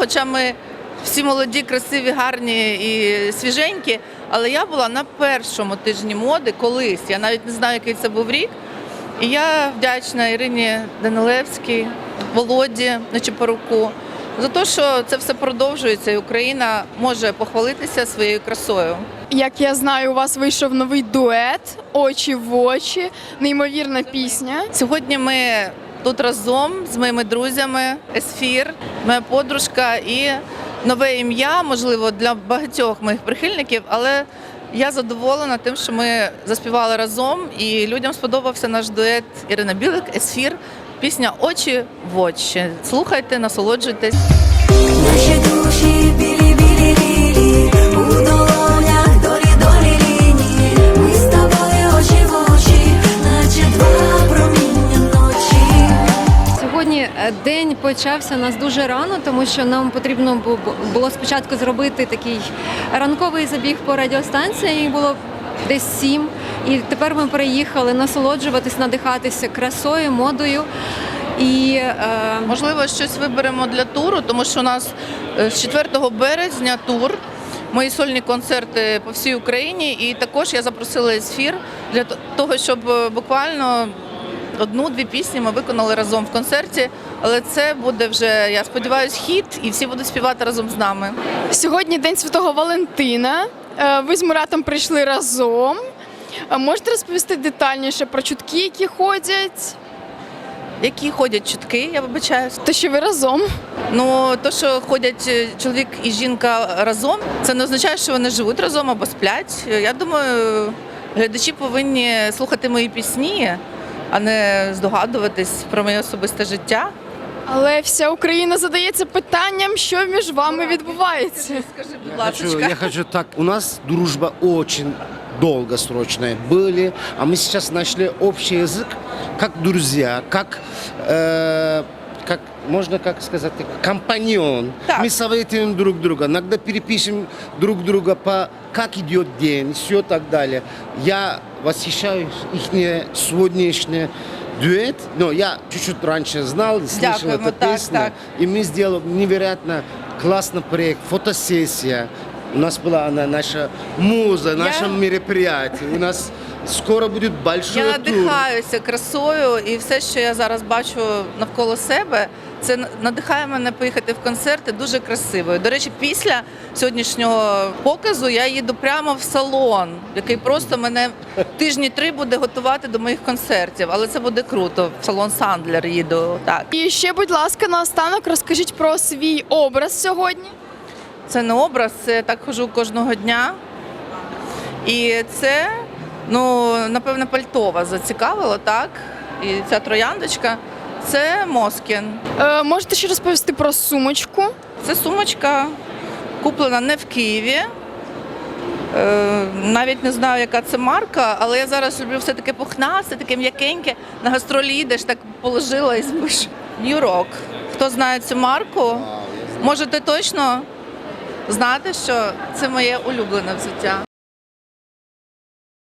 хоча ми всі молоді, красиві, гарні і свіженькі. Але я була на першому тижні моди колись. Я навіть не знаю, який це був рік. І я вдячна Ірині Данилевській, Володі Нечипоруку за те, що це все продовжується, і Україна може похвалитися своєю красою. Як я знаю, у вас вийшов новий дует Очі в очі, неймовірна пісня. Сьогодні ми тут разом з моїми друзями, Есфір, моя подружка і нове ім'я, можливо, для багатьох моїх прихильників, але я задоволена тим, що ми заспівали разом, і людям сподобався наш дует Ірина Білик, Есфір. Пісня Очі в очі. Слухайте, насолоджуйтесь. День почався у нас дуже рано, тому що нам потрібно бу- бу- було спочатку зробити такий ранковий забіг по радіостанції. Їх було десь сім. І тепер ми приїхали насолоджуватись, надихатися красою, модою. І е, Можливо, щось виберемо для туру, тому що у нас е, з 4 березня тур. Мої сольні концерти по всій Україні, і також я запросила ефір для того, щоб е, буквально одну-дві пісні ми виконали разом в концерті. Але це буде вже, я сподіваюся, хіт, і всі будуть співати разом з нами. Сьогодні День Святого Валентина. Е, Ви з Муратом прийшли разом. Е, Можете розповісти детальніше про чутки, які ходять? Які ходять чутки, я вибачаюсь. Те, що ви разом. Ну то, що ходять е, чоловік і жінка разом, це не означає, що вони живуть разом або сплять. Я думаю, глядачі повинні слухати мої пісні, а не здогадуватись про моє особисте життя. Але вся Україна задається питанням, що між вами відбувається. Скажи, будь Я хочу, ласка. я хочу так. У нас дружба очень долгосрочная были, а мы сейчас нашли общий язык, как друзья, как, э, как можно как сказать, так, компаньон. Так. Мы советуем друг друга, иногда перепишем друг друга по как идет день, все так далее. Я восхищаюсь их сегодняшний дуэт, но я чуть-чуть раньше знал, слышал Дякуємо, эту так, песню. так. И мы сделали невероятно классный проект, фотосессия. У нас была она, наша муза, наше мероприятие. У нас скоро будет большой Я тур. надихаюся красою, і все, що я зараз бачу навколо себе, це надихає мене поїхати в концерти дуже красивою. До речі, після сьогоднішнього показу я їду прямо в салон, який просто мене тижні три буде готувати до моїх концертів. Але це буде круто. В салон Сандлер їду. Так І ще, будь ласка, наостанок розкажіть про свій образ сьогодні. це не образ, це я так хожу кожного дня. І це, ну, напевно, пальтова зацікавило, так? І ця трояндочка це Москін. Е, можете ще розповісти про сумочку. Це сумочка куплена не в Києві. Е, навіть не знаю, яка це марка, але я зараз люблю все таке пухнасте, таке м'якеньке. На гастролі їдеш, так положила і спиш. New Rock. Хто знає цю марку, можете точно знати, що це моє улюблене взуття.